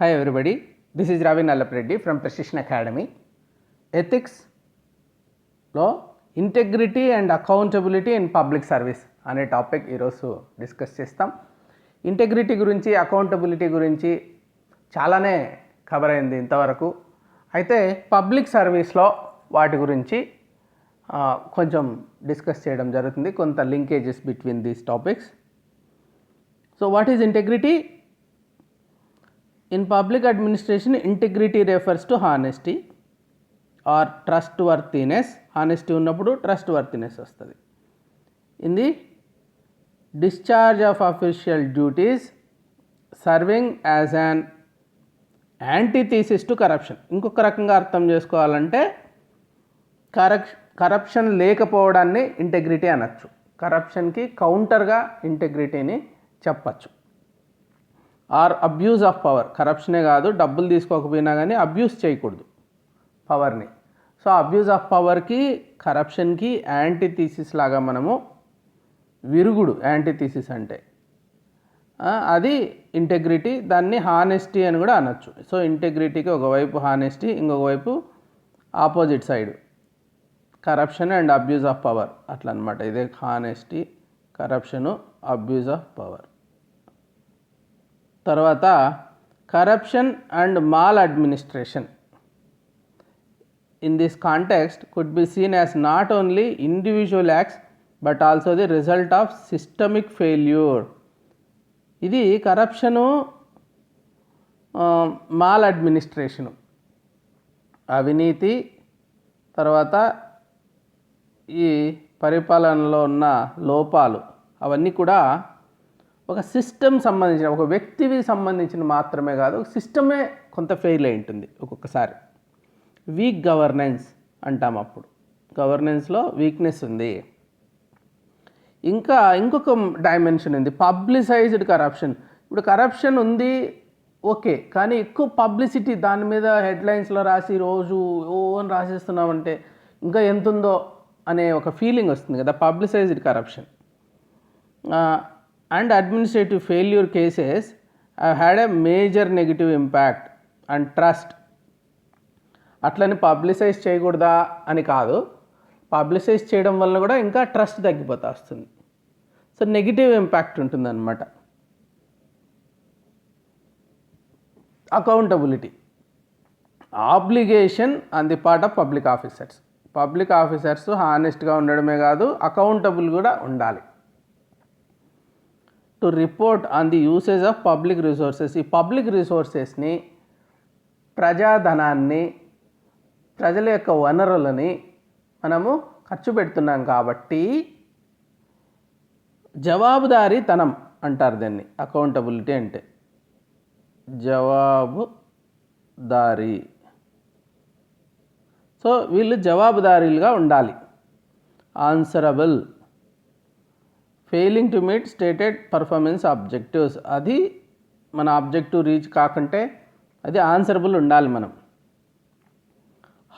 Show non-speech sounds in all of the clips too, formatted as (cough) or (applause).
Hi everybody, this is Ravi Nallapreddy from Precision Academy. ఎథిక్స్లో లో integrity and accountability in public service అనే topic ఈరోజు discuss చేస్తాం. Integrity గురించి అకౌంటబిలిటీ గురించి చాలానే కవర్ అయింది ఇంతవరకు. అయితే పబ్లిక్ సర్వీస్లో వాటి గురించి కొంచెం డిస్కస్ చేయడం జరుగుతుంది. కొంత linkages between these topics so what is integrity in public administration integrity refers to honesty or trustworthiness honesty ఉన్నప్పుడు ట్రస్ట్ వర్తీనెస్ వస్తుంది. In the discharge of official duties serving as an antithesis to corruption ఇంకొక రకంగా అర్థం చేసుకోవాలంటే కరప్ corruption లేకపోవడాన్ని integrity అనొచ్చు. కరప్షన్కి కౌంటర్గా ఇంటెగ్రిటీని చెప్పచ్చు. Or abuse of power. కరప్షనే కాదు డబ్బులు తీసుకోకపోయినా కానీ అబ్యూస్ చేయకూడదు పవర్ని. సో అబ్యూజ్ ఆఫ్ పవర్కి కరప్షన్కి యాంటీథీసిస్ లాగా మనము విరుగుడు యాంటీథీసిస్ అంటే. అది ఇంటెగ్రిటీ దాన్ని హానెస్టీ అని కూడా అనొచ్చు. సో ఇంటెగ్రిటీకి ఒకవైపు హానెస్టీ ఇంకొక వైపు opposite side. Corruption and abuse of power అట్లా అనమాట ఇదే honesty corruption abuse of power. తర్వాత corruption and maladministration in this context could be seen as not only individual acts but also the result of systemic failure ఇది corruption maladministration అవినీతి తర్వాత ఈ పరిపాలనలో ఉన్న లోపాలు అవన్నీ కూడా ఒక సిస్టమ్ సంబంధించిన ఒక వ్యక్తివి సంబంధించిన మాత్రమే కాదు ఒక సిస్టమే కొంత ఫెయిల్ అయి ఉంటుంది ఒక్కొక్కసారి. వీక్ గవర్నెన్స్ అంటాం అప్పుడు. గవర్నెన్స్లో వీక్నెస్ ఉంది. ఇంకా ఇంకొక డైమెన్షన్ ఉంది పబ్లిసైజ్డ్ కరప్షన్ ఇప్పుడు కరప్షన్ ఉంది ఓకే కానీ ఎక్కువ పబ్లిసిటీ దాని మీద హెడ్లైన్స్లో రాసి రోజు ఓ అని రాసేస్తున్నామంటే ఇంకా ఎంత ఉందో అనే ఒక ఫీలింగ్ వస్తుంది కదా publicized corruption and administrative failure cases I had a major negative impact and trust అట్లని పబ్లిసైజ్ చేయకూడదా అని కాదు. పబ్లిసైజ్ చేయడం వల్ల కూడా ఇంకా ట్రస్ట్ తగ్గిపోతా వస్తుంది. సో నెగిటివ్ ఇంపాక్ట్ ఉంటుందన్నమాట. Accountability obligation on the part of public officers public officers హానెస్ట్గా ఉండడమే కాదు అకౌంటబుల్ కూడా ఉండాలి. To report on the usage of public resources ఈ పబ్లిక్ రిసోర్సెస్ని ప్రజాధనాన్ని ప్రజల యొక్క వనరులని మనము ఖర్చు పెడుతున్నాం కాబట్టి జవాబుదారీతనం అంటారు దాన్ని అకౌంటబిలిటీ అంటే. జవాబుదారీ. సో వీళ్ళు జవాబుదారీలుగా ఉండాలి. Answerable failing to meet stated performance objectives అది మన ఆబ్జెక్టివ్ రీచ్ కాకుంటే అది ఆన్సరబుల్ ఉండాలి మనం.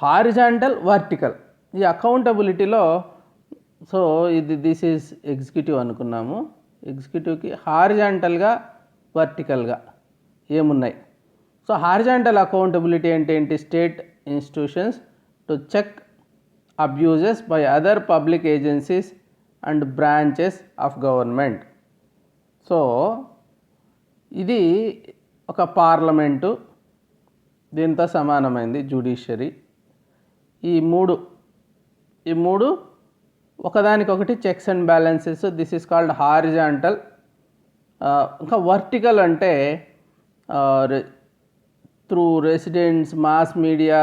హారిజాంటల్ వర్టికల్ ఈ అకౌంటబిలిటీలో సో ఇది దిస్ ఈజ్ ఎగ్జిక్యూటివ్ అనుకున్నాము. ఎగ్జిక్యూటివ్కి హారిజాంటల్గా వర్టికల్గా ఏమున్నాయి? సో హారిజాంటల్ అకౌంటబిలిటీ అంటే ఏంటి? State institutions to check abuses by other public agencies and branches of government. So ఇది ఒక పార్లమెంటు దీంతో సమానమైంది జ్యుడిషియరీ ఈ మూడు ఈ మూడు ఒకదానికొకటి checks and balances this is called horizontal. ఇంకా వర్టికల్ అంటే through residents mass media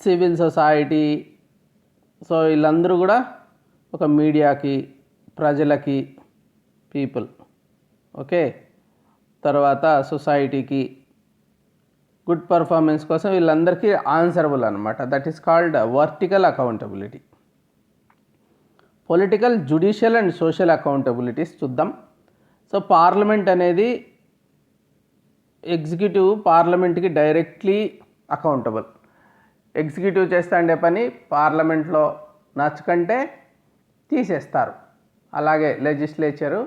civil society. So వీళ్ళందరూ కూడా ఒక మీడియాకి ప్రజలకి పీపుల్ ఓకే? తర్వాత సొసైటీకి గుడ్ పర్ఫార్మెన్స్ కోసం వీళ్ళందరికీ ఆన్సరబుల్ అనమాట that is called vertical accountability political judicial and social accountabilities చూద్దాం. సో పార్లమెంట్ అనేది ఎగ్జిక్యూటివ్ పార్లమెంట్కి డైరెక్ట్లీ అకౌంటబుల్ ఎగ్జిక్యూటివ్ చేస్తాండే పని పార్లమెంట్లో నచ్చకంటే తీసేస్తారు. అలాగే లెజిస్లేచరు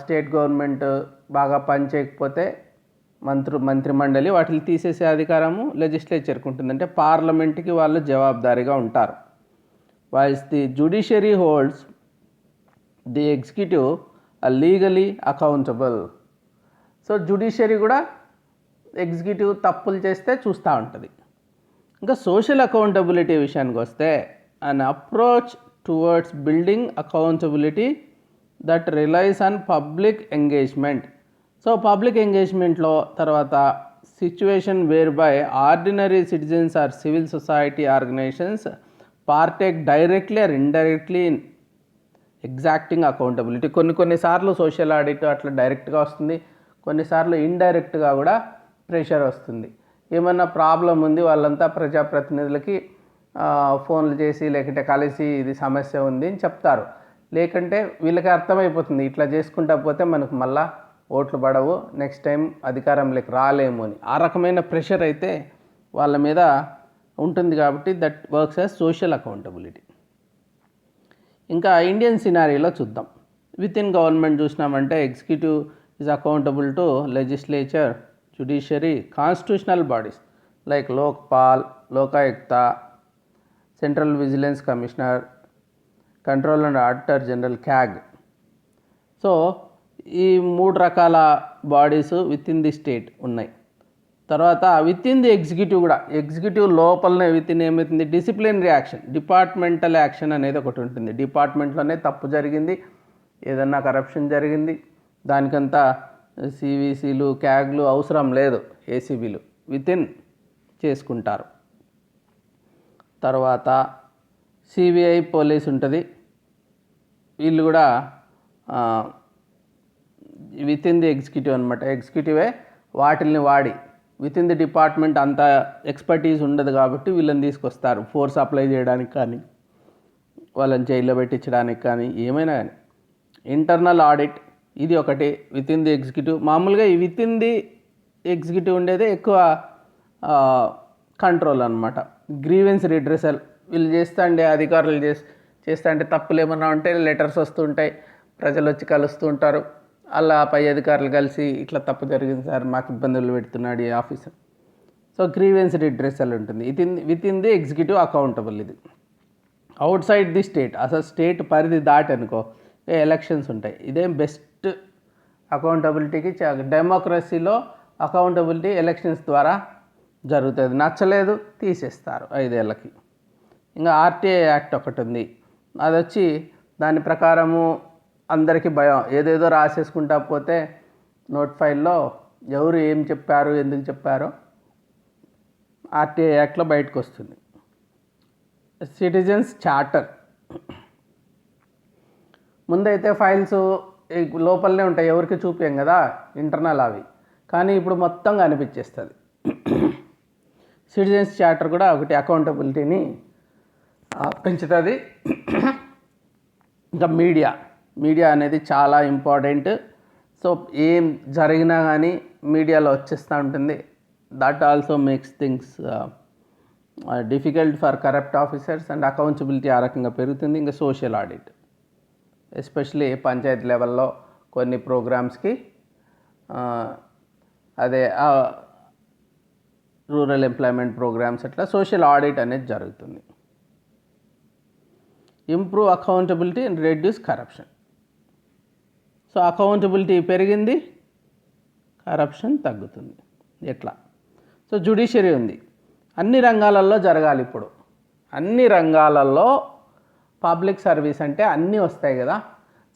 స్టేట్ గవర్నమెంట్ బాగా పనిచేయకపోతే మంత్రి మంత్రిమండలి వాటిని తీసేసే అధికారము లెజిస్లేచర్కి ఉంటుంది. అంటే పార్లమెంట్కి వాళ్ళు జవాబుదారీగా ఉంటారు. Whilst the judiciary holds the executive legally accountable so judiciary కూడా ఎగ్జిక్యూటివ్ తప్పులు చేస్తే చూస్తూ ఉంటుంది. ఇంకా సోషల్ అకౌంటబిలిటీ విషయానికి వస్తే an approach towards building accountability that relies on public engagement so public ఎంగేజ్మెంట్లో తర్వాత situation whereby ordinary citizens or civil society organisations partake directly or indirectly in exacting accountability కొన్ని కొన్నిసార్లు సోషల్ ఆడిట్ అట్లా డైరెక్ట్గా వస్తుంది. కొన్నిసార్లు ఇండైరెక్ట్గా కూడా ప్రెషర్ వస్తుంది. ఏమన్నా ప్రాబ్లం ఉంది వాళ్ళంతా ప్రజాప్రతినిధులకి ఫోన్లు చేసి లేకుంటే కలిసి ఇది సమస్య ఉంది అని చెప్తారు. లేకుంటే వీళ్ళకి అర్థమైపోతుంది ఇట్లా చేసుకుంటా పోతే మనకు మళ్ళా ఓట్లు పడవు నెక్స్ట్ టైం అధికారంలోకి రాలేము అని. ఆ రకమైన ప్రెషర్ అయితే వాళ్ళ మీద ఉంటుంది కాబట్టి that works as social accountability ఇంకా ఇండియన్ సినారీలో చూద్దాం. Within government చూసినామంటే executive is accountable to legislature judiciary constitutional bodies like Lokpal Lokayukta central vigilance commissioner control and auditor general CAG so ఈ మూడు రకాల bodies with in the state ఉన్నాయి. తర్వాత with in the executive కూడా executive లోపలనే within ఏమవుతుంది? Discipline reaction departmental action అనేది ఒకటి ఉంటుంది. డిపార్ట్మెంట్లోనే తప్పు జరిగింది ఏదన్నా కరప్షన్ జరిగింది దానికంతా సివిసీలు క్యాగ్లు అవసరం లేదు ఏసీబీలు విత్ ఇన్ చేసుకుంటారు. తర్వాత సిబిఐ పోలీస్ ఉంటుంది. వీళ్ళు కూడా విత్ ఇన్ ది ఎగ్జిక్యూటివ్ అనమాట ఎగ్జిక్యూటివే వాటిల్ని వాడి విత్ ఇన్ ది డిపార్ట్మెంట్ అంత ఎక్స్పర్టీస్ ఉండదు కాబట్టి వీళ్ళని తీసుకొస్తారు. ఫోర్స్ అప్లై చేయడానికి కానీ వాళ్ళని జైల్లో పెట్టించడానికి కానీ ఏమైనా కానీ. ఇంటర్నల్ ఆడిట్ ఇది ఒకటి విత్ ఇన్ ది ఎగ్జిక్యూటివ్ మామూలుగా ఈ విత్ ఇన్ ది ఎగ్జిక్యూటివ్ ఉండేదే ఎక్కువ కంట్రోల్ అనమాట గ్రీవెన్స్ రిడ్రెసల్. వీళ్ళు చేస్తా అండి అధికారులు చేసి చేస్తా అంటే తప్పులు ఏమన్నా ఉంటే లెటర్స్ వస్తుంటాయి. ప్రజలు వచ్చి కలుస్తూ ఉంటారు. అలా పై అధికారులు కలిసి ఇట్లా తప్పు జరిగింది సార్ మాకు ఇబ్బందులు పెడుతున్నాడు ఈ ఆఫీసర్ సో గ్రీవెన్స్ రిడ్రెసల్ ఉంటుంది. ఇది with in the executive accountable ఇది. అవుట్ సైడ్ ది స్టేట్ అసలు స్టేట్ పరిధి దాటి అనుకో ఎలక్షన్స్ ఉంటాయి. ఇదేం బెస్ట్ అకౌంటబిలిటీకి డెమోక్రసీలో అకౌంటబిలిటీ ఎలక్షన్స్ ద్వారా జరుగుతుంది. నచ్చలేదు తీసేస్తారు ఐదేళ్ళకి. ఇంకా ఆర్టీఐ యాక్ట్ ఒకటి ఉంది అది వచ్చి దాని ప్రకారము అందరికీ భయం. ఏదేదో రాసేసుకుంటా పోతే నోట్ ఫైల్లో ఎవరు ఏం చెప్పారు ఎందుకు చెప్పారో ఆర్టీఐ యాక్ట్లో బయటకు వస్తుంది సిటిజన్స్ చార్టర్. ముందైతే ఫైల్స్ లోపలనే ఉంటాయి. ఎవరికి చూపాం కదా ఇంటర్నల్ అవి. కానీ ఇప్పుడు మొత్తం కనిపించేస్తుంది సిటిజన్స్ చార్టర్ కూడా ఒకటి అకౌంటబిలిటీని పెంచుతుంది. ఇంకా మీడియా. మీడియా అనేది చాలా ఇంపార్టెంట్. సో ఏం జరిగినా కానీ మీడియాలో వచ్చేస్తూ ఉంటుంది. That also makes things difficult for corrupt officers and accountability ఆ రకంగా పెరుగుతుంది. ఇంకా సోషల్ ఆడిట్ ఎస్పెషలీ పంచాయతీ లెవెల్లో కొన్ని ప్రోగ్రామ్స్కి అదే రూరల్ ఎంప్లాయ్మెంట్ ప్రోగ్రామ్స్ అట్లా సోషల్ ఆడిట్ అనేది జరుగుతుంది. Improve accountability and reduce corruption. So accountability పెరిగింది కరప్షన్ తగ్గుతుంది. ఎట్లా? సో జుడిషియరీ ఉంది. అన్ని రంగాలలో జరగాలి ఇప్పుడు. అన్ని రంగాలలో పబ్లిక్ సర్వీస్ అంటే అన్నీ వస్తాయి కదా.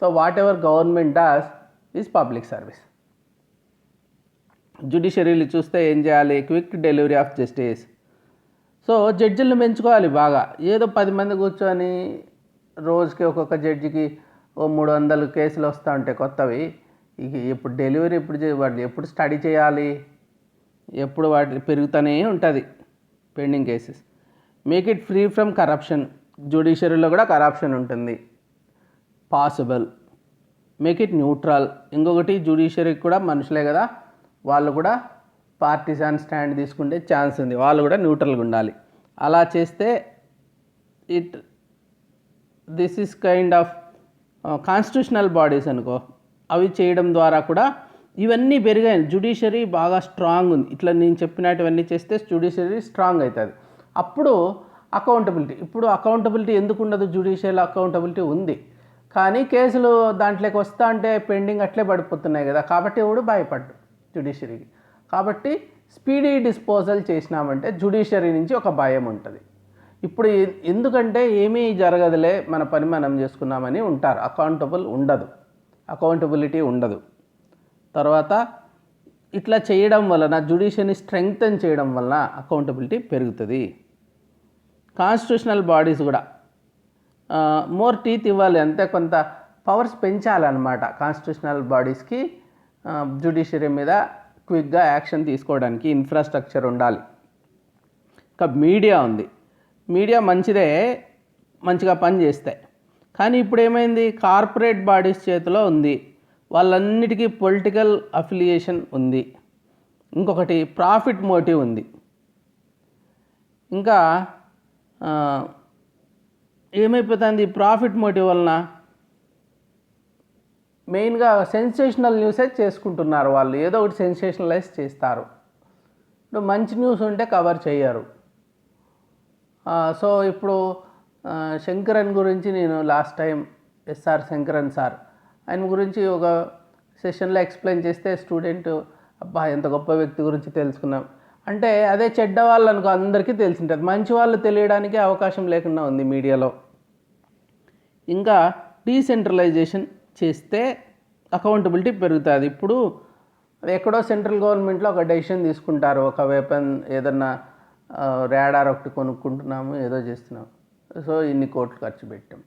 So whatever government does is public service. జుడిషరీలు చూస్తే ఏం చేయాలి? Quick delivery of justice. So జడ్జిలను పెంచుకోవాలి బాగా. ఏదో పది మంది కూర్చొని రోజుకి ఒక్కొక్క జడ్జికి ఓ మూడు వందలు కేసులు వస్తూ ఉంటాయి కొత్తవి. ఇక ఇప్పుడు డెలివరీ ఎప్పుడు వాళ్ళు ఎప్పుడు స్టడీ చేయాలి? ఎప్పుడు వాటి పెరుగుతూనే ఉంటుంది pending cases. Make it free from corruption. జుడిషియరీలో కూడా కరప్షన్ ఉంటుంది. పాసిబుల్. Make it neutral. ఇంకొకటి జుడిషియరీకి కూడా మనుషులే కదా. వాళ్ళు కూడా పార్టీసాన్ స్టాండ్ తీసుకుంటే ఛాన్స్ ఉంది. వాళ్ళు కూడా న్యూట్రల్గా ఉండాలి. అలా చేస్తే it this is kind of constitutional bodies అనుకో. అవి చేయడం ద్వారా కూడా ఇవన్నీ పెరిగాయి. జుడిషియరీ బాగా స్ట్రాంగ్ ఉంది. ఇట్లా నేను చెప్పినటువన్నీ చేస్తే జుడిషియరీ స్ట్రాంగ్ అవుతుంది. అప్పుడు అకౌంటబిలిటీ ఇప్పుడు అకౌంటబిలిటీ ఎందుకు ఉండదు? జుడిషియల్ అకౌంటబిలిటీ ఉంది. కానీ కేసులు దాంట్లోకి వస్తా అంటే పెండింగ్ అట్లే పడిపోతున్నాయి కదా. కాబట్టి ఎవడు భయపడ్డు. జుడిషియరీకి కాబట్టి స్పీడీ డిస్పోజల్ చేసినామంటే జుడిషియరీ నుంచి ఒక భయం ఉంటుంది. ఇప్పుడు ఎందుకంటే ఏమీ జరగదులే మన పని మనం చేసుకున్నామని ఉంటారు. అకౌంటబుల్ ఉండదు. అకౌంటబిలిటీ ఉండదు. తర్వాత ఇట్లా చేయడం వలన జుడిషియని స్ట్రెంగ్తన్ చేయడం వలన అకౌంటబిలిటీ పెరుగుతుంది. కాన్స్టిట్యూషనల్ బాడీస్ కూడా మోర్ టీత్ ఇవ్వాలి అంతే కొంత పవర్స్ పెంచాలన్నమాట కాన్స్టిట్యూషనల్ బాడీస్కి జుడిషియరీ మీద క్విక్గా యాక్షన్ తీసుకోవడానికి ఇన్ఫ్రాస్ట్రక్చర్ ఉండాలి. ఇంకా మీడియా ఉంది. మీడియా మంచిదే మంచిగా పని చేస్తాయి. కానీ ఇప్పుడు ఏమైంది? కార్పొరేట్ బాడీస్ చేతిలో ఉంది. వాళ్ళన్నిటికీ పొలిటికల్ అఫిలియేషన్ ఉంది. ఇంకొకటి ప్రాఫిట్ మోటివ్ ఉంది. ఇంకా ఏమైపోతుంది? ప్రాఫిట్ మోటివ్ వలన మెయిన్గా సెన్సేషనల్ న్యూసే చేసుకుంటున్నారు వాళ్ళు. ఏదో ఒకటి సెన్సేషనలైజ్ చేస్తారు. ఇప్పుడు మంచి న్యూస్ ఉంటే కవర్ చేయరు. సో ఇప్పుడు శంకరన్ గురించి నేను last time S R Shankaran sir ఆయన గురించి ఒక సెషన్లో ఎక్స్ప్లెయిన్ చేస్తే స్టూడెంట్ అబ్బా ఎంత గొప్ప వ్యక్తి గురించి తెలుసుకున్నాం. అంటే అదే చెడ్డ వాళ్ళు అనుకో అందరికీ తెలిసింటుంది. మంచి వాళ్ళు తెలియడానికి అవకాశం లేకుండా ఉంది మీడియాలో. ఇంకా డీసెంట్రలైజేషన్ చేస్తే అకౌంటబిలిటీ పెరుగుతుంది. ఇప్పుడు ఎక్కడో సెంట్రల్ గవర్నమెంట్లో ఒక డెసిషన్ తీసుకుంటారు. ఒక వెపన్ ఏదన్నా రేడార్ ఒకటి కొనుక్కుంటున్నాము ఏదో చేస్తున్నాం సో ఇన్ని కోట్లు ఖర్చు పెట్టాం.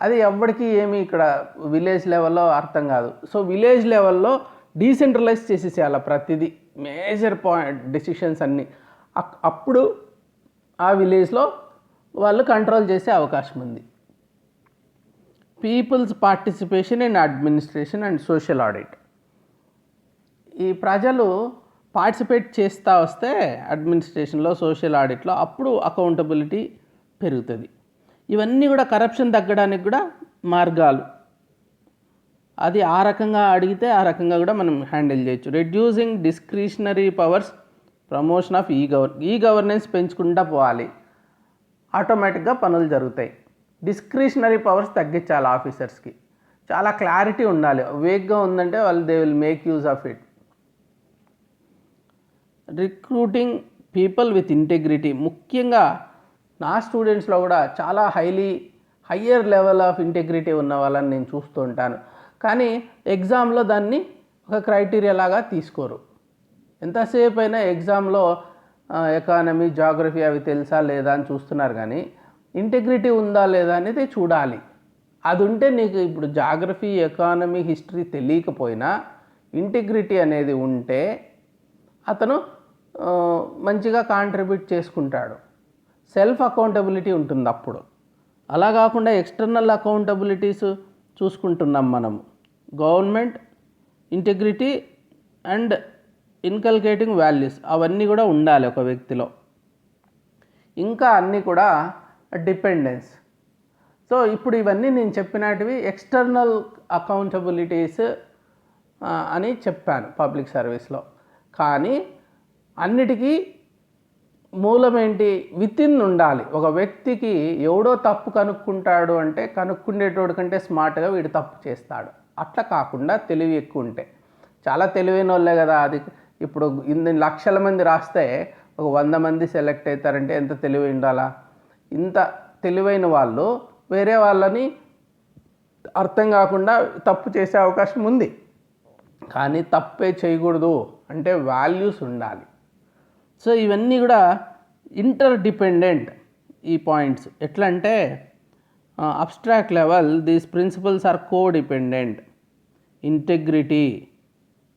అది ఎవ్వడికి ఏమి ఇక్కడ విలేజ్ లెవెల్లో అర్థం కాదు. సో విలేజ్ లెవెల్లో డీసెంట్రలైజ్ చేసేసేయాల ప్రతిదీ. మేజర్ పాయింట్ డెసిషన్స్ అన్నీ. అక్- అప్పుడు ఆ విలేజ్లో వాళ్ళు కంట్రోల్ చేసే అవకాశం ఉంది. People's participation in administration and social audit ఈ ప్రజలు పార్టిసిపేట్ చేస్తూ వస్తే అడ్మినిస్ట్రేషన్లో సోషల్ ఆడిట్లో అప్పుడు అకౌంటబిలిటీ పెరుగుతుంది. ఇవన్నీ కూడా కరప్షన్ తగ్గడానికి కూడా మార్గాలు. అది ఆ రకంగా అడిగితే ఆ రకంగా కూడా మనం హ్యాండిల్ చేయొచ్చు. Reducing discretionary powers promotion of ఈ గవర్ ఈ గవర్నెన్స్ పెంచుకుంటూ పోవాలి. ఆటోమేటిక్గా పనులు జరుగుతాయి. డిస్క్రిషనరీ పవర్స్ తగ్గించాలి ఆఫీసర్స్కి. చాలా క్లారిటీ ఉండాలి. వేగ్గా ఉందంటే వాళ్ళు they will make use of it. Recruiting people with integrity. ముఖ్యంగా నా స్టూడెంట్స్లో కూడా చాలా highly higher level of integrity ఉన్న వాళ్ళని నేను చూస్తూ ఉంటాను. కానీ ఎగ్జామ్లో దాన్ని ఒక క్రైటీరియా లాగా తీసుకోరు. ఎంతసేపు అయినా ఎగ్జామ్లో ఎకానమీ జాగ్రఫీ అవి తెలుసా లేదా అని చూస్తున్నారు కానీ ఇంటిగ్రిటీ ఉందా లేదా అనేది చూడాలి. అది ఉంటే నీకు ఇప్పుడు జాగ్రఫీ ఎకానమీ హిస్టరీ తెలియకపోయినా ఇంటిగ్రిటీ అనేది ఉంటే అతను మంచిగా కాంట్రిబ్యూట్ చేసుకుంటాడు. సెల్ఫ్ అకౌంటబిలిటీ ఉంటుంది అప్పుడు. అలా కాకుండా ఎక్స్టర్నల్ అకౌంటబిలిటీస్ చూసుకుంటున్నాం మనం. Government integrity and inculcating values అవన్నీ కూడా ఉండాలి ఒక వ్యక్తిలో. ఇంకా అన్నీ కూడా డిపెండెన్స్. సో ఇప్పుడు ఇవన్నీ నేను చెప్పినటివి ఎక్స్టర్నల్ అకౌంటబిలిటీస్ అని చెప్పాను పబ్లిక్ సర్వీస్లో. కానీ అన్నిటికీ మూలమేంటి వితిన్ ఉండాలి. ఒక వ్యక్తికి ఎవడో తప్పు కనుక్కుంటాడు అంటే కనుక్కుండేటోడు కంటే స్మార్ట్గా వీడు తప్పు చేస్తాడు. అట్లా కాకుండా తెలివి ఎక్కువ ఉంటే. చాలా తెలివైన వాళ్ళే కదా అది. ఇప్పుడు ఇన్ని లక్షల మంది రాస్తే ఒక వంద మంది సెలెక్ట్ అవుతారంటే ఎంత తెలివి ఉండాలా ఇంత తెలివైన వాళ్ళు వేరే వాళ్ళని అర్థం కాకుండా తప్పు చేసే అవకాశం ఉంది. కానీ తప్పే చేయకూడదు. అంటే వాల్యూస్ ఉండాలి. సో ఇవన్నీ కూడా ఇంటర్ డిపెండెంట్ ఈ పాయింట్స్. ఎట్లా అంటే abstract level these principles are codependent integrity.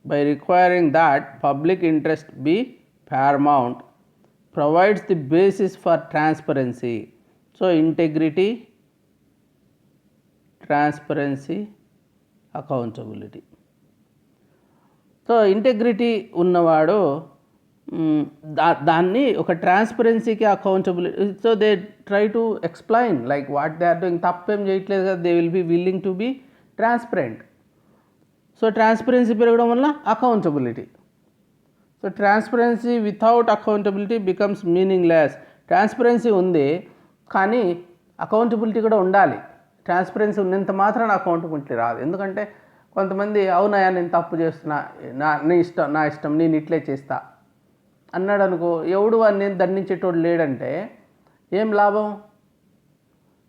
By requiring that public interest be paramount. Provides the basis for transparency so integrity transparency accountability so integrity ఉన్నవాడు దా దాన్ని ఒక ట్రాన్స్పరెన్సీకి accountability so they try to explain like what they are doing తప్పేం చేయట్లేదు కదా they will be willing to be transparent so transparency పెరగడం వల్ల accountability so transparency without accountability becomes meaningless transparency ఉంది కానీ అకౌంటబిలిటీ కూడా ఉండాలి. ట్రాన్స్పరెన్సీ ఉన్నంత మాత్రాన అకౌంటబిలిటీ రాదు. ఎందుకంటే కొంతమంది అవునయా నేను తప్పు చేస్తున్నా నా నీ ఇష్టం నా ఇష్టం నేను ఇట్లే చేస్తా. అన్నాడు అనుకో ఎవడు వాడిని దండించేటోడు లేడంటే ఏం లాభం?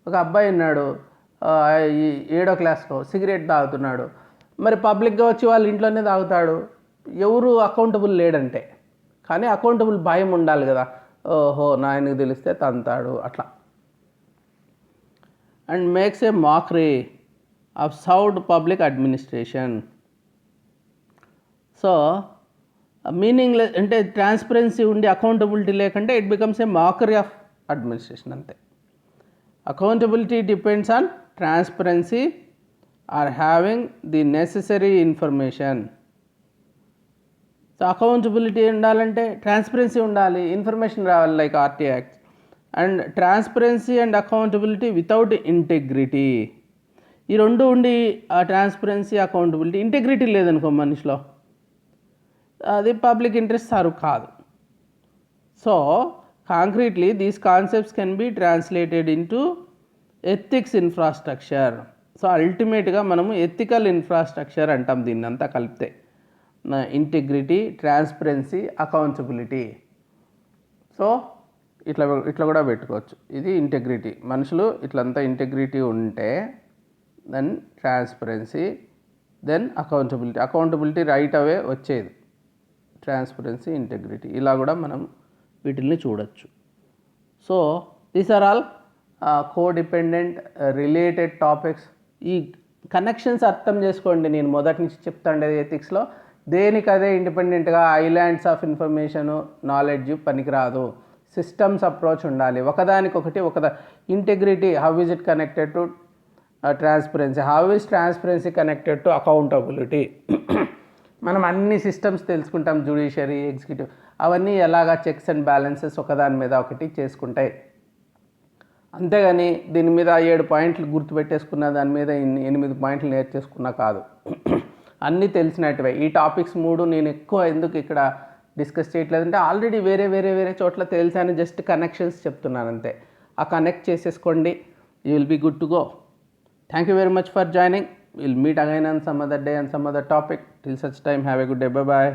ఒక అబ్బాయి ఉన్నాడు ఈ ఏడో క్లాస్లో సిగరెట్ తాగుతున్నాడు. మరి పబ్లిక్గా వచ్చి వాళ్ళ ఇంట్లోనే తాగుతాడు. ఎవరు అకౌంటబుల్ లేడంటే. కానీ అకౌంటబుల్ భయం ఉండాలి కదా. ఓహో నాయనకు తెలిస్తే తంతాడు అట్లా. And makes a mockery of sound public administration so meaning అంటే ట్రాన్స్పరెన్సీ ఉండి అకౌంటబిలిటీ లేకుంటే it becomes a mockery of administration అంతే. Accountability depends on transparency or having the necessary information so accountability ఉండాలంటే ట్రాన్స్పరెన్సీ ఉండాలి ఇన్ఫర్మేషన్ రావాలి like RT act and transparency and accountability without integrity ఈ రెండు ఉండి ఆ ట్రాన్స్పరెన్సీ అకౌంటబిలిటీ ఇంటెగ్రిటీ లేదనుకో మనిషిలో అది పబ్లిక్ ఇంట్రెస్ట్ సారు కాదు. So concretely these concepts can be translated into ethics infrastructure so అల్టిమేట్గా మనము ఎథికల్ ఇన్ఫ్రాస్ట్రక్చర్ అంటాం దీన్ని అంతా కలిపితే. ఇంటిగ్రిటీ ట్రాన్స్పరెన్సీ అకౌంటబిలిటీ సో ఇట్లా ఇట్లా కూడా పెట్టుకోవచ్చు. ఇది ఇంటెగ్రిటీ మనుషులు ఇట్లంతా ఇంటెగ్రిటీ ఉంటే then transparency then accountability accountability right అవే వచ్చేది. ట్రాన్స్పరెన్సీ ఇంటెగ్రిటీ ఇలా కూడా మనం వీటిల్ని చూడొచ్చు. So these are all codependent related topics ఈ కనెక్షన్స్ అర్థం చేసుకోండి. నేను మొదటి నుంచి చెప్తాండేది ఎథిక్స్లో దేనికదే ఇండిపెండెంట్గా ఐలాండ్స్ ఆఫ్ ఇన్ఫర్మేషన్ నాలెడ్జ్ పనికిరాదు. సిస్టమ్స్ అప్రోచ్ ఉండాలి. ఒకదానికొకటి ఒకదా integrity how is it connected to transparency how is transparency connected to accountability మనం అన్ని సిస్టమ్స్ తెలుసుకుంటాం జ్యుడిషియరీ ఎగ్జిక్యూటివ్ అవన్నీ ఎలాగా చెక్స్ అండ్ బ్యాలెన్సెస్ ఒకదాని మీద ఒకటి చేసుకుంటాయి. అంతేగాని దీని మీద ఏడు పాయింట్లు గుర్తుపెట్టేసుకున్న దాని మీద ఎనిమిది పాయింట్లు నేర్చేసుకున్నా కాదు. (clears throat) అన్నీ తెలిసినట్టువే. ఈ టాపిక్స్ మూడు నేను ఎక్కువ ఎందుకు ఇక్కడ డిస్కస్ చేయట్లేదంటే ఆల్రెడీ వేరే వేరే వేరే చోట్ల తెలిసాను జస్ట్ కనెక్షన్స్ చెప్తున్నాను అంతే. ఆ కనెక్ట్ చేసేసుకోండి. You will be good to go thank you very much for joining will meet again and some other day and some other topic till such time have a good day bye bye